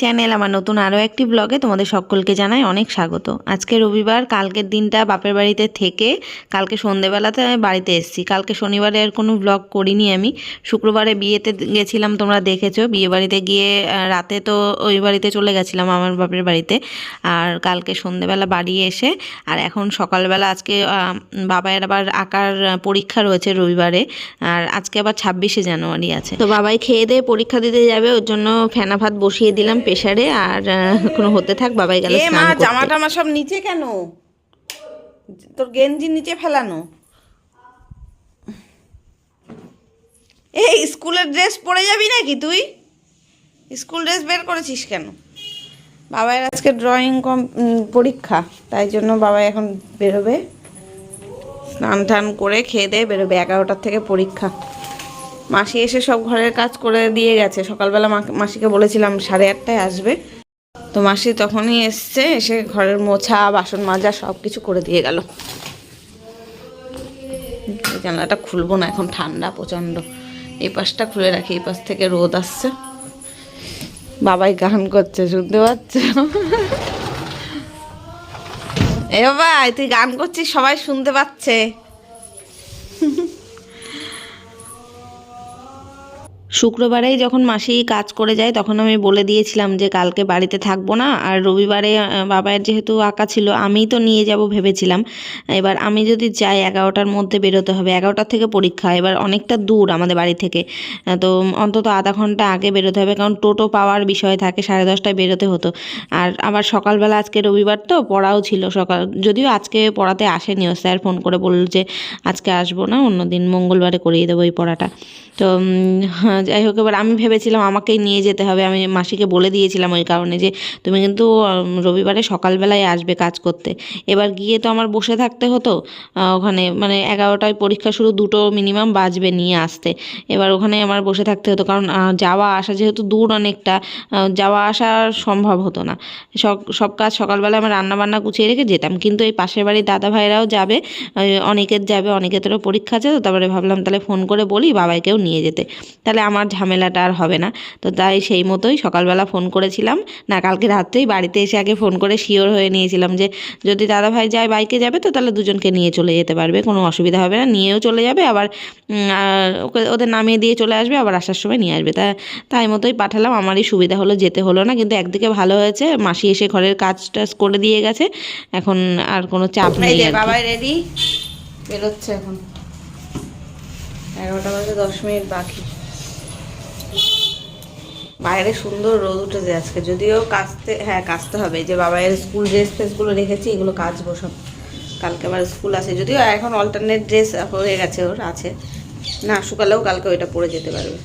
Channel, আমার নতুন আরও একটি ব্লগে তোমাদের সকলকে জানাই অনেক স্বাগত। আজকে রবিবার, কালকের দিনটা বাপের বাড়িতে থেকে কালকে সন্ধেবেলাতে আমি বাড়িতে এসেছি। কালকে শনিবারে আর কোনো ব্লগ করিনি আমি। শুক্রবারে বিয়েতে গেছিলাম, তোমরা দেখেছ। বিয়ে বাড়িতে গিয়ে রাতে তো ওই বাড়িতে চলে গেছিলাম আমার বাপের বাড়িতে। আর কালকে সন্ধেবেলা বাড়ি এসে, আর এখন সকালবেলা আজকে বাবাইয়ের আবার আঁকার পরীক্ষা রয়েছে রবিবারে। আর আজকে আবার ছাব্বিশে জানুয়ারি আছে। তো বাবাই খেয়ে দিয়ে পরীক্ষা দিতে যাবে, ওর জন্য ফেনা ভাত বসিয়ে দিলাম প্রেশারে আর কোনো হতে থাক বাবাই গেল মা জামা টামা সব নিচে কেন? তোর গেঞ্জি নিচে ফেলানো? এই স্কুলের ড্রেস পরে যাবি নাকি তুই? স্কুল ড্রেস বের করেছিস কেন? বাবার আজকে ড্রয়িং কম পরীক্ষা তাই জন্য বাবা এখন বেরোবে। স্নান টান করে খেয়ে দিয়ে বেরোবে এগারোটার থেকে পরীক্ষা। মাসি এসে সব ঘরের কাজ করে দিয়ে গেছে। সকালবেলা মাসিকে বলেছিলাম সাড়ে আটটায় আসবে। তো মাসি তখনই এসছে, এসে ঘরের মোছা, বাসন মাজা সব কিছু করে দিয়ে গেল। জানলাটা খুলবো না, এখন ঠান্ডা প্রচণ্ড। এই পাশটা খুলে রাখি, এই পাশ থেকে রোদ আসছে। বাবাই গান করছে, শুনতে পাচ্ছ? এ বাবা তুই গান করছিস? সবাই শুনতে পাচ্ছে। শুক্রবারেই যখন মাসি কাজ করে যায় তখন আমি বলে দিয়েছিলাম যে কালকে বাড়িতে থাকব না। আর রবিবারে বাবার যেহেতু আঁকা ছিল আমি তো নিয়ে যাব ভেবেছিলাম। এবার আমি যদি যাই এগারোটার মধ্যে বেরোতে হবে। এগারোটার থেকে পরীক্ষা এবার অনেকটা দূর আমাদের বাড়ি থেকে। তো অন্তত আধা ঘণ্টা আগে বেরোতে হবে কারণ টোটো পাওয়ার বিষয় থাকে সাড়ে দশটায় বেরোতে হতো। আর আবার সকালবেলা আজকে রবিবার তো পড়াও ছিল সকাল যদিও আজকে পড়াতে আসেনিও স্যার ফোন করে বলল যে আজকে আসব না অন্যদিন মঙ্গলবারে করিয়ে দেবো এই পড়াটা। তো হ্যাঁ, যাই হোক, এবার আমি ভেবেছিলাম আমাকেই নিয়ে যেতে হবে। আমি মাসিকে বলে দিয়েছিলাম ওই কারণে যে, তুমি কিন্তু রবিবারে সকালবেলায় আসবে কাজ করতে। এবার গিয়ে তো আমার বসে থাকতে হতো ওখানে মানে এগারোটায় পরীক্ষা শুরু, দুটো মিনিমাম বাজবে নিয়ে আসতে। এবার ওখানে আমার বসে থাকতে হতো, কারণ যাওয়া আসা যেহেতু দূর অনেকটা যাওয়া আসা সম্ভব হতো না। সব সব কাজ সকালবেলা আমার রান্না বান্না গুছিয়ে রেখে যেতাম। কিন্তু এই পাশের বাড়ির দাদা ভাইরাও যাবে অনেকের যাবে অনেকেরও পরীক্ষা আছে, তো তারপরে ভাবলাম তাহলে ফোন করে বলি বাবাইকেও নিয়ে যেতে। তাহলে আমার ঝামেলাটা আর হবে না। তো তাই সেই মতোই সকালবেলা ফোন করেছিলাম। না কালকে রাত্রেই বাড়িতে এসে আগে ফোন করে শিওর হয়ে নিয়েছিলাম যে যদি দাদা ভাই যায় বাইকে যাবে তো তাহলে দুজনকে নিয়ে চলে যেতে পারবে কোনো অসুবিধা হবে না। নিয়েও চলে যাবে আবার ওকে ওদের নামিয়ে দিয়ে চলে আসবে আবার আসার সময় নিয়ে আসবে। তা তাই মতোই পাঠালাম। আমারই সুবিধা হলো যেতে হলো না কিন্তু একদিকে ভালো হয়েছে মাসি এসে ঘরের কাজ টাজ করে দিয়ে গেছে। এখন আর কোনো চাপ নেই বাবাই রেডি বেরোচ্ছে এখন। এগারোটা বাজে দশ মিনিট বাকি। বাইরে সুন্দর রোদ উঠেছে আজকে। যদিও কাচতে হ্যাঁ কাচতে হবে। যে বাবাইয়ের স্কুল ড্রেস ফ্রেসগুলো রেখেছি, এগুলো কাচবো সব। কালকে আবার স্কুল আছে। যদিও এখন অল্টারনেট ড্রেস হয়ে গেছে ওর, আছে। না, শুকালেও কালকে ওইটা পরে যেতে পারবে।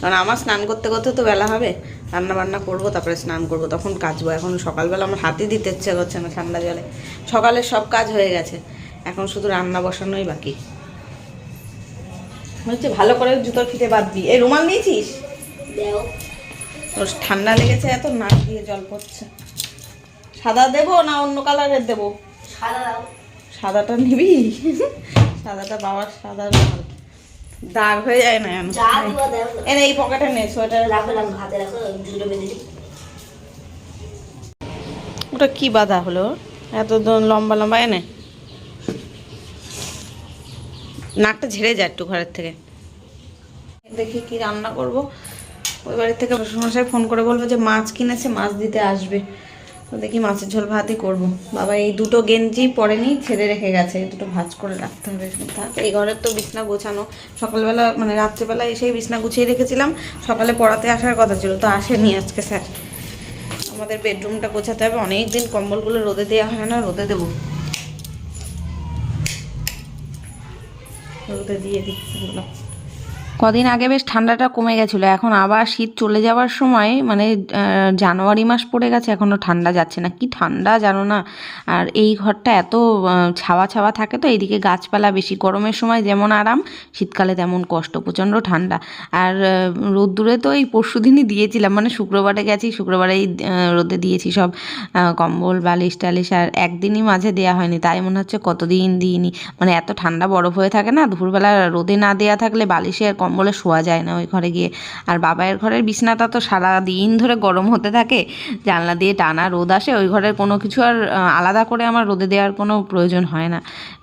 কারণ আমার স্নান করতে করতে তো বেলা হবে। রান্না বান্না করব, তারপরে স্নান করব, তখন কাচবো। এখন সকালবেলা আমার হাতে দিতে ইচ্ছে করছে না ঠান্ডা জলে। সকালের সব কাজ হয়ে গেছে। এখন শুধু রান্না বসানোই বাকি। হচ্ছে ভালো করে জুতোর ফিতে বাঁধবি এই রুমাল নিয়েছিস? তোর ঠান্ডা লেগেছে এত নাক দিয়ে জল পড়ছে। সাদা দেবো না অন্য কালারের দেবো? সাদাটা নিবি? সাদাটা বাবার সাদা রুমাল। দাগ হয়ে যায় না এনে এই পকেটে নে সোয়েটার। ওটা কি বাধা হলো? এত লম্বা লম্বা এনে। নাকটা ঝেড়ে যায় একটু ঘরের থেকে। দেখি কি রান্না করব। ওই বাড়ির থেকে শ্বশুরমশাই ফোন করে বলব যে, মাছ কিনেছে, মাছ দিতে আসবে। তো দেখি মাছের ঝোল ভাতই করব। বাবা, এই দুটো গেঞ্জি পরেনি ছেড়ে রেখে গেছে। দুটো ভাজ করে রাখতে হবে। থাক, এই ঘরের তো বিছনা গোছানো। সকালবেলা মানে রাত্রেবেলা এসেই বিছনা গুছিয়ে রেখেছিলাম। সকালে পড়াতে আসার কথা ছিল, তো আসেনি আজকে স্যার। আমাদের বেডরুমটা গোছাতে হবে। অনেক দিন কম্বলগুলো রোদে দেওয়া হয় না, রোদে দেবো। রোদে দিয়ে দিচ্ছি এগুলো কদিন আগে বেশ ঠান্ডাটা কমে গেছিল, এখন আবার শীত চলে যাওয়ার সময় মানে জানুয়ারি মাস পড়ে গেছে এখনও ঠান্ডা যাচ্ছে না। কি ঠান্ডা জানো না? আর এই ঘরটা এত ছাওয়া ছাওয়া থাকে তো, এইদিকে গাছপালা বেশি। গরমের সময় যেমন আরাম, শীতকালে তেমন কষ্ট, প্রচণ্ড ঠান্ডা। আর রোদ্দুরে তো এই পরশু দিনই দিয়েছিলাম মানে শুক্রবারে গেছি, শুক্রবারেই রোদে দিয়েছি সব কম্বল, বালিশ টালিশ, আর একদিনই মাঝে দেওয়া হয়নি, তাই মনে হচ্ছে কতদিন দিইনি। মানে এত ঠান্ডা বরফ হয়ে থাকে না, দুপুরবেলা রোদে না দেওয়া থাকলে বালিশে আর কম্বলে শোয়া যায় না ওই ঘরে গিয়ে। আর বাবায়ের ঘরের বিছনাটা তো সারা দিন ধরে গরম হতে থাকে। জানলা দিয়ে টানা রোদ আসে, ওই ঘরের কোনো কিছু আর আলাদা করে আমার রোদে দেওয়ার কোনো প্রয়োজন হয় না।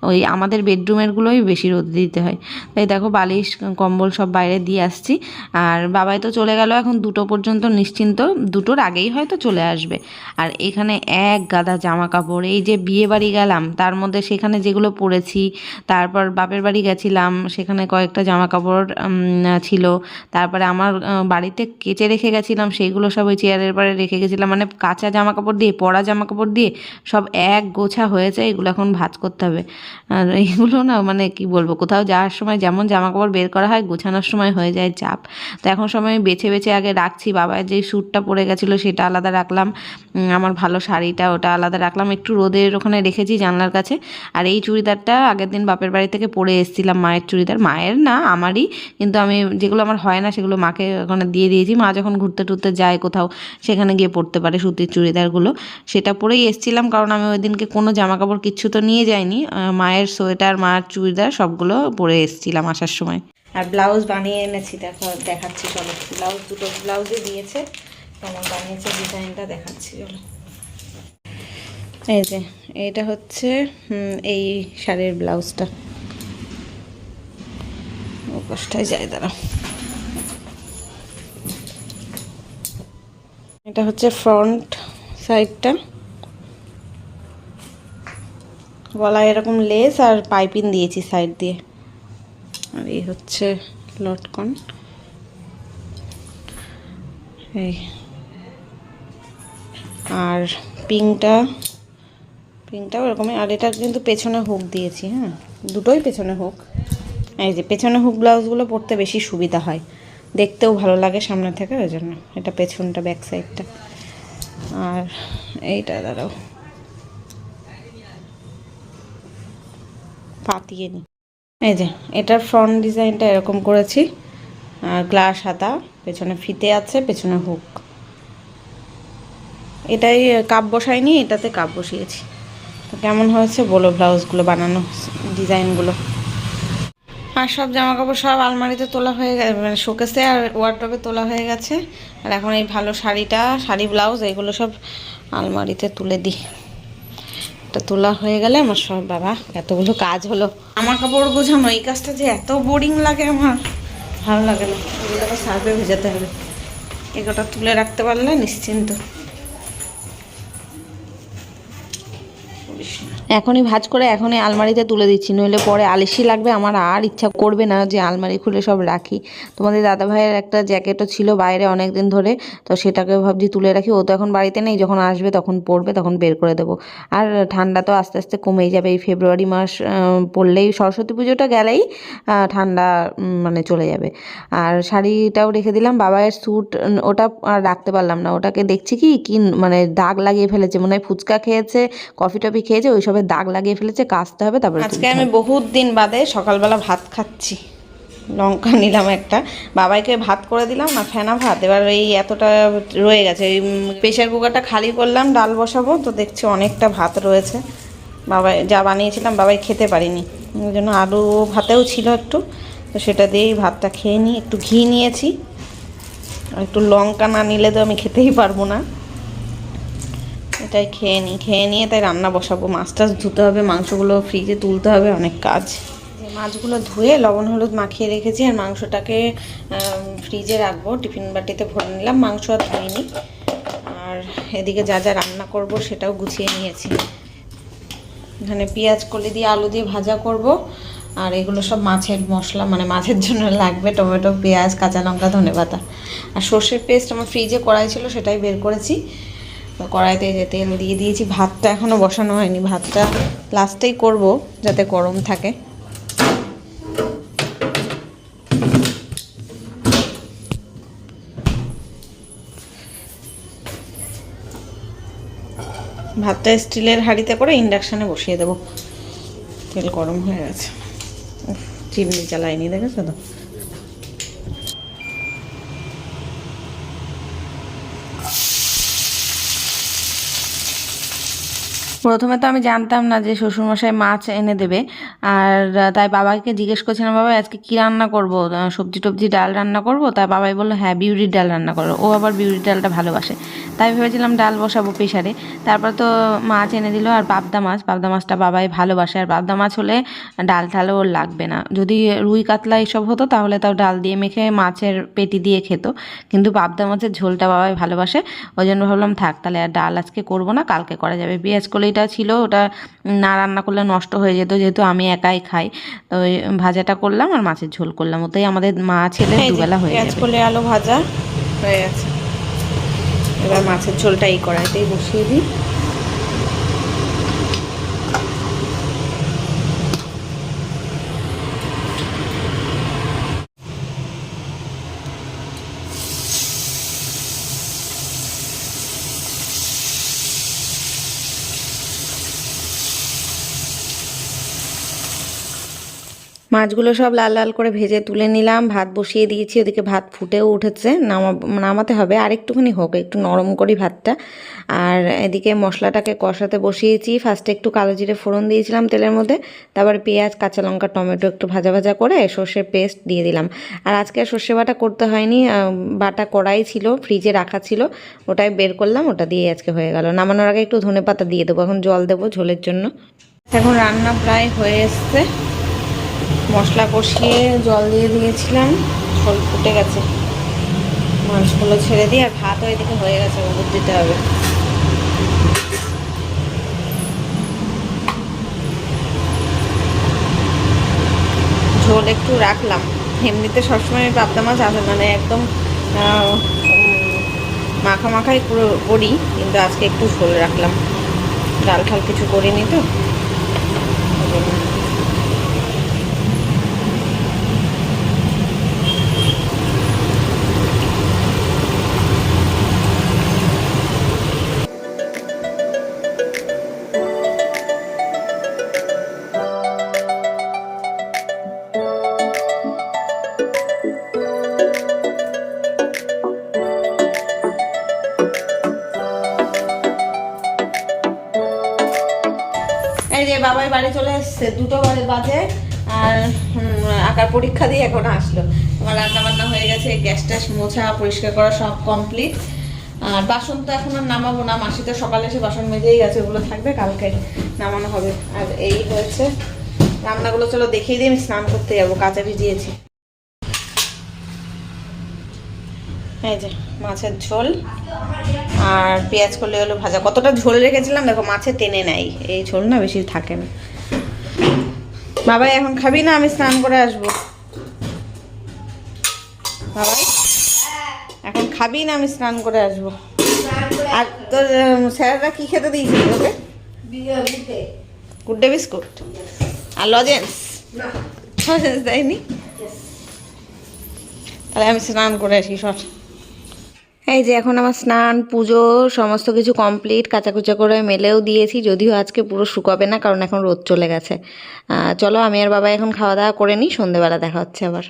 ওই আমাদের বেডরুমেরগুলোই বেশি রোদ দিতে হয়। তাই দেখো বালিশ, কম্বল সব বাইরে দিয়ে আসছি। আর বাবাই তো চলে গেল এখন দুটো পর্যন্ত নিশ্চিন্ত, দুটোর আগেই হয়তো চলে আসবে। আর এখানে এক গাদা জামা কাপড় এই যে বিয়ে বাড়ি গেলাম, তার মধ্যে সেখানে যেগুলো পরেছি, তারপর বাপের বাড়ি গেছিলাম, সেখানে কয়েকটা জামা কাপড় ছিল। তারপরে আমার বাড়িতে কেচে রেখে গেছিলাম, সেইগুলো সব ওই চেয়ারের পরে রেখে গেছিলাম। মানে কাঁচা জামা কাপড় দিয়ে পরা জামা কাপড় দিয়ে সব এক গোছা হয়েছে, এগুলো এখন ভাজ করতে হবে। আর এগুলো না মানে কি বলব, কোথাও যাওয়ার সময় যেমন জামা কাপড় বের করা হয়, গোছানোর সময় হয়ে যায় চাপ। তো এখন সময় বেছে বেছে আগে রাখছি বাবার যে স্যুটটা পরে গেছিল সেটা আলাদা রাখলাম। আমার ভালো শাড়িটা ওটা আলাদা রাখলাম, একটু রোদের ওখানে রেখেছি জানলার কাছে। আর এই চুড়িদারটা আগের দিন বাপের বাড়ি থেকে পরে এসেছিলাম, মায়ের চুড়িদার। মায়ের না, আমারই কিন্তু আমি যেগুলো আমার হয় না সেগুলো মাকে ওখানে দিয়ে দিয়েছি। মা যখন ঘুরতে টুরতে যায় কোথাও, সেখানে গিয়ে পরতে পারে সুতির চুড়িদারগুলো। সেটা পরেই এসেছিলাম কারণ আমি ওই দিনকে কোনো জামা কাপড় কিচ্ছু তো নিয়ে যাইনি। মায়ের সোয়েটার, মায়ের চুড়িদার সবগুলো পরে এসেছিলাম আসার সময়। আর ব্লাউজ বানিয়ে এনেছি, দেখো, দেখাচ্ছি চলো। ব্লাউজ, দুটো ব্লাউজে দিয়েছে। কেমন বানিয়েছে ডিজাইনটা, দেখাচ্ছি চলো। এই যে এটা হচ্ছে এই শাড়ির ব্লাউজটা। কষ্টায় যায় দাঁড়াও। এটা হচ্ছে ফ্রন্ট সাইডটা গলায় এরকম লেস আর পাইপিং দিয়েছি সাইড দিয়ে। আর এই হচ্ছে লটকন। এই। আর পিংটা, পিংটাও এরকমই। আর এটা কিন্তু পেছনে হুক দিয়েছি হ্যাঁ? দুটোই পেছনে হুক এই যে পেছনে হুক ব্লাউজগুলো পরতে বেশি সুবিধা হয়। দেখতেও ভালো লাগে সামনে থেকে, ওই জন্য এটা পেছনটা ব্যাক সাইডটা আর এইটা দাঁড়াও। পাতিয়ে নি। এই যে এটার ফ্রন্ট ডিজাইনটা এরকম করেছি। আর গ্লাস হাতা, পেছনে ফিতে আছে, পেছনে হুক এটাই কাপ বসাইনি, এটাতে কাপ বসিয়েছি। তো কেমন হয়েছে? বলো ব্লাউজগুলো বানানো ডিজাইনগুলো আর সব জামা কাপড় সব আলমারিতে তোলা হয়ে গেছে মানে শোকেসে আর ওয়ার্ড্রপে তোলা হয়ে গেছে। আর এখন এই ভালো শাড়িটা, শাড়ি ব্লাউজ এগুলো সব আলমারিতে তুলে দিই। এটা তোলা হয়ে গেলে আমার সব, বাবা, এতগুলো কাজ হলো। আমার কাপড় গোছানো, এই কাজটা যে এত বোরিং লাগে আমার। ভালো লাগে না। এগুলোকে সার্ফে ভেজাতে হবে। এগুলোটা তুলে রাখতে পারলে নিশ্চিন্ত। এখনই ভাজ করে এখনই আলমারিতে তুলে দিচ্ছি, নইলে পরে আলিশি লাগবে, আমার আর ইচ্ছা করবে না যে আলমারি খুলে সব রাখি। তোমাদের দাদা ভাইয়ের একটা জ্যাকেটও ছিল বাইরে অনেক দিন ধরে, তো সেটাকে ভাবছি তুলে রাখি। ও তো এখন বাড়িতে নেই, যখন আসবে তখন পড়বে তখন বের করে দেবো। আর ঠান্ডা তো আস্তে আস্তে কমেই যাবে, এই ফেব্রুয়ারি মাস পড়লেই সরস্বতী পুজোটা গেলেই ঠান্ডা মানে চলে যাবে। আর শাড়িটাও রেখে দিলাম, বাবায়ের স্যুট ওটা আর রাখতে পারলাম না। ওটাকে দেখছি কি কি মানে দাগ লাগিয়ে ফেলেছে, মনে হয় ফুচকা খেয়েছে, কফি টফি খেয়েছে ওইসবের দাগ লাগিয়ে ফেলেছে কাচতে হবে তারপরে আজকে আমি বহুত দিন বাদে সকালবেলা ভাত খাচ্ছি। লঙ্কা নিলাম একটা। বাবাইকে ভাত করে দিলাম না ফেনা ভাত। এবার এই এতটা রয়ে গেছে। এই প্রেশার কুকারটা খালি করলাম ডাল বসাবো তো দেখছি অনেকটা ভাত রয়েছে। বাবাই যা বানিয়েছিলাম বাবাই খেতে পারিনি। ওই জন্য আলু ভাতেও ছিল একটু। তো সেটা দিয়েই ভাতটা খেয়ে নিই। একটু ঘি নিয়েছি। আর একটু লঙ্কা না নিলে তো আমি খেতেই পারব না। এটাই খেয়ে নিই খেয়ে নিয়ে তাই রান্না বসাবো। মাছ টাছ ধুতে হবে, মাংসগুলো ফ্রিজে তুলতে হবে, অনেক কাজ। মাছগুলো ধুয়ে লবণ, হলুদ মাখিয়ে রেখেছি আর মাংসটাকে ফ্রিজে রাখব। টিফিন বাটিতে ভরে নিলাম, মাংস আর ধুইনি আর এদিকে যা যা রান্না করব সেটাও গুছিয়ে নিয়েছি। এখানে পেঁয়াজ, কলি দিয়ে আলু দিয়ে ভাজা করব। আর এগুলো সব মাছের মশলা মানে মাছের জন্য লাগবে, টমেটো, পেঁয়াজ, কাঁচা লঙ্কা ধনে পাতা আর সর্ষের পেস্ট আমার ফ্রিজে কড়াই ছিল, সেটাই বের করেছি। তো কড়াইতে যে তেল দিয়ে দিয়েছি, ভাতটা এখনও বসানো হয়নি। ভাতটা লাস্টেই করব যাতে গরম থাকে। ভাতটা স্টিলের হাঁড়িতে করে ইন্ডাকশানে বসিয়ে দেবো। তেল গরম হয়ে গেছে। চিমনি চালাইনি দেখেছ তো? প্রথমে তো আমি জানতাম না যে শ্বশুরমশাই মাছ এনে দেবে। আর তাই বাবাকে জিজ্ঞেস করছিলাম, বাবা, আজকে কি রান্না করব? সবজি টবজি ডাল রান্না করব? তাই বাবাই বলল হ্যাঁ বিউরির ডাল রান্না করো। ও আবার বিউরির ডালটা ভালোবাসে। তাই ভেবেছিলাম ডাল বসাবো প্রেশারে তারপর তো মাছ এনে দিল, আর পাবদা মাছ। পাবদা মাছটা বাবাই ভালোবাসে। আর পাবদা মাছ হলে ডাল ঠালও ওর লাগবে না। যদি রুই কাতলা এসব হতো, তাহলে তাও ডাল দিয়ে মেখে মাছের পেটি দিয়ে খেত। কিন্তু পাবদা মাছের ঝোলটা বাবাই ভালোবাসে। ওই জন্য ভাবলাম, থাক, তাহলে আর ডাল আজকে করব না, কালকে করা যাবে। পেঁয়াজ কলিটা ছিল ওটা না রান্না করলে নষ্ট হয়ে যেত যেহেতু আমি একাই খাই। তো ওই ভাজাটা করলাম আর মাছের ঝোল করলাম। ওতেই আমাদের মা ছেলে দুবেলা হয়ে গেছে। করলে আলু ভাজা হয়ে গেছে। এবার মাছের ঝোলটা এই কড়াইতেই বসিয়ে দিই। মাছগুলো সব লাল লাল করে ভেজে তুলে নিলাম। ভাত বসিয়ে দিয়েছি, ওদিকে ভাত ফুটেও উঠেছে। নামা, নামাতে হবে। আর একটুখানি হোক, একটু নরম করি ভাতটা। আর এদিকে মশলাটাকে কষাতে বসিয়েছি। ফার্স্টে একটু কালো জিরে ফোড়ন দিয়েছিলাম তেলের মধ্যে। তারপর পেঁয়াজ, কাঁচা লঙ্কা, টমেটো একটু ভাজা ভাজা করে সর্ষের পেস্ট দিয়ে দিলাম। আর আজকে আর সর্ষে বাটা করতে হয়নি। বাটা কড়াই ছিল, ফ্রিজে রাখা ছিল। ওটাই বের করলাম, ওটা দিয়ে আজকে হয়ে গেল। নামানোর আগে একটু ধনে পাতা দিয়ে দেবো। এখন জল দেবো ঝোলের জন্য। এখন রান্না প্রায় হয়ে এসছে। মশলা কষিয়ে জল দিয়ে দিয়েছিলাম। ঝোল ফুটে গেছে। মাছগুলো ছেড়ে দিয়ে আর ভাত ওইদিকে হয়ে গেছে হলুদ দিতে হবে। ঝোল একটু রাখলাম। এমনিতে সবসময় পাবদা মাছ আসে মানে একদম মাখা মাখাই পুরো করি, কিন্তু আজকে একটু ঝোল রাখলাম। ডাল ঠাল কিছু করিনি তো। বাবাই বাড়ি চলে এসছে, দুটো বাজে আর আঁকার পরীক্ষা দিয়ে এখন আসলো। আমার রান্না বান্না হয়ে গেছে, গ্যাস ট্যাস মোছা, পরিষ্কার করা সব কমপ্লিট আর বাসন তো এখন আর নামাবো না, মাসি তো সকালে এসে বাসন মেজেই গেছে, ওগুলো থাকবে, কালকে নামানো হবে। আর এই হয়েছে, রান্নাগুলো চলো দেখিয়ে দিই, আমি স্নান করতে যাব, কাঁচা ভিজিয়েছি। এই যে মাছের ঝোল আর পেঁয়াজ করলে হলো ভাজা। কতটা ঝোল রেখেছিলাম দেখো মাছে টেনে নেয়। এই ঝোল না বেশি থাকে না। বাবাই এখন খাবি না? আমি স্নান করে আসব। বাবাই এখন খাবি না? আমি স্নান করে আসব। আর তোর স্যাররা কি খেতে দিয়েছিল তোকে গুড ডে বিস্কুট। আর লজেন্স? লজেন্স দেয়নি? তাহলে আমি স্নান করে আসি সর। এই যে এখন আমার স্নান, পুজো, সমস্ত কিছু কমপ্লিট কাচাকুচা করে মেলেও দিয়েছি, যদিও আজকে পুরো শুকাবে না, কারণ এখন রোদ চলে গেছে। চলো আমি আর বাবা এখন খাওয়া দাওয়া করে নিই, সন্ধেবেলা দেখা হচ্ছে আবার।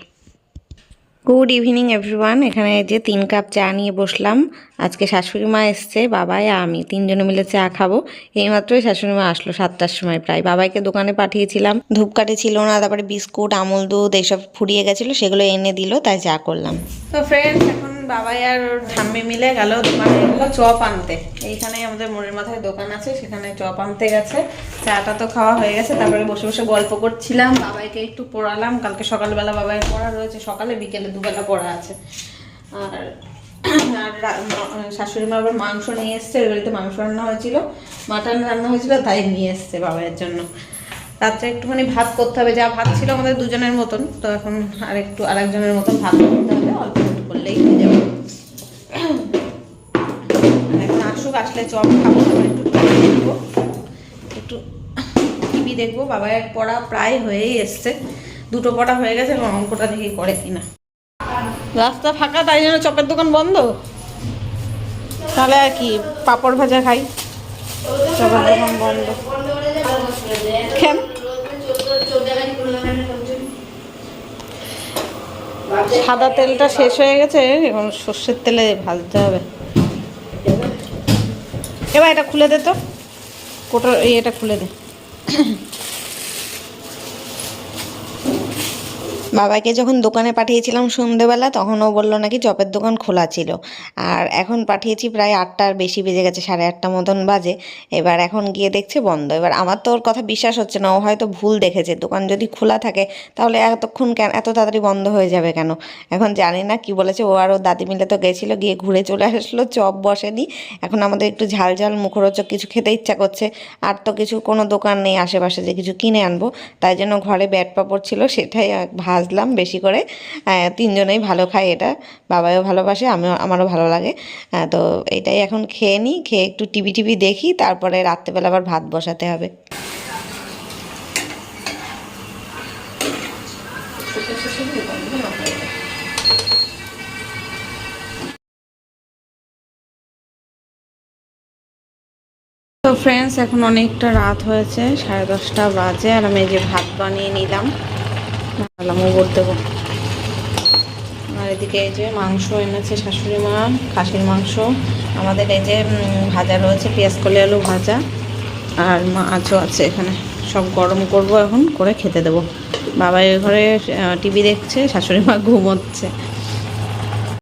গুড ইভিনিং এভরিওয়ান এখানে যে তিন কাপ চা নিয়ে বসলাম। আজকে শাশুড়ি মা এসছে, বাবাই আমি, তিনজনে মিলে চা খাব। এইমাত্রই শাশুড়ি মা আসলো সাতটার সময় প্রায়। বাবাইকে দোকানে পাঠিয়েছিলাম। ধূপকাঠি ছিল না, তারপরে বিস্কুট, আমুল দুধ, এইসব ফুরিয়ে গেছিল, সেগুলো এনে দিল, তাই চা করলাম। তো ফ্রেন্ডস এখন বাবাই আর ঠাম্মি মিলে গেল দোকানে। গেলো চপ আনতে। এইখানে আমাদের মনের মাথায় দোকান আছে, সেখানে চপ আনতে গেছে। চাটা তো খাওয়া হয়ে গেছে, তারপরে বসে বসে গল্প করছিলাম। বাবাইকে একটু পড়ালাম, কালকে সকালবেলা বাবাইয়ের পড়া রয়েছে, সকালে বিকেলে দুবেলা পড়া আছে। আর আর শাশুড়ি মা আবার মাংস নিয়ে এসছে, ওই বাড়িতে মাংস রান্না হয়েছিল। মাটন রান্না হয়েছিল, তাই নিয়ে এসছে বাবাইয়ের জন্য। রাত্রে একটুখানি ভাত করতে হবে, যা ভাত ছিল আমাদের দুজনের মতন, তো এখন আর একটু আরেকজনের মতন ভাত করতে হবে, অল্প করলেই হয়ে যাবে। এখন আসুক, আসলে চপ খাব একটু টিভি দেখব। একটু টিভি দেখব। বাবার পড়া প্রায় হয়েই এসছে। দুটো পড়া হয়ে গেছে, এখন অঙ্কটা দেখি করে কিনা। রাস্তা ফাঁকা, তাই জন্য চপের দোকান বন্ধ? তাহলে আর কি, পাঁপড় ভাজা খাই। চপের দোকান বন্ধ। কেন সাদা তেলটা শেষ হয়ে গেছে, এখন সর্ষের তেলে ভাজতে হবে। এবার এটা খুলে দে তো। কোটো এটা খুলে দে। বাবাকে যখন দোকানে পাঠিয়েছিলাম সন্ধেবেলা তখন ও বলল নাকি চপের দোকান খোলা ছিল। আর এখন পাঠিয়েছি প্রায় আটটার বেশি বেজে গেছে সাড়ে আটটা মতন বাজে। এবার এখন গিয়ে দেখছে বন্ধ। এবার আমার তো ওর কথা বিশ্বাস হচ্ছে না ও হয়তো ভুল দেখেছে। দোকান যদি খোলা থাকে তাহলে এতক্ষণ কেন এত তাড়াতাড়ি বন্ধ হয়ে যাবে কেন? এখন জানি না কি বলেছে। ও আর ওর দাদি মিলে তো গেছিল গিয়ে ঘুরে চলে আসলো চপ বসেনি। এখন আমাদের একটু ঝাল ঝাল মুখরোচক কিছু খেতে ইচ্ছা করছে। আর তো কিছু কোনো দোকান নেই আশেপাশে যে কিছু কিনে আনব। তাই জন্য ঘরে ব্যাট পাপড় ছিল সেটাই আহ, ভাজলাম বেশি করে। তিনজনেই ভালো খায় এটা। বাবাও ভালোবাসে, আমিও, আমারও ভালো লাগে। তো এটাই এখন খেয়ে নিই, খেয়ে একটু টিভি টিভি দেখি, তারপরে রাত্রেবেলা আবার ভাত বসাতে হবে। তো ফ্রেন্ডস এখন অনেকটা রাত হয়েছে, সাড়ে দশটা বাজে, আর আমি যে ভাত বানিয়ে নিলাম। ভাবলাম দেবো। আর এদিকে এই যে মাংস এনেছে শাশুড়ি মা, খাসির মাংস। আমাদের এই যে ভাজা রয়েছে, পেঁয়াজ কলে আলু ভাজা। আর মাছও আছে এখানে। সব গরম করব এখন, করে খেতে দেবো। বাবা এ ঘরে টিভি দেখছে, শাশুড়ি মা ঘুমোচ্ছে।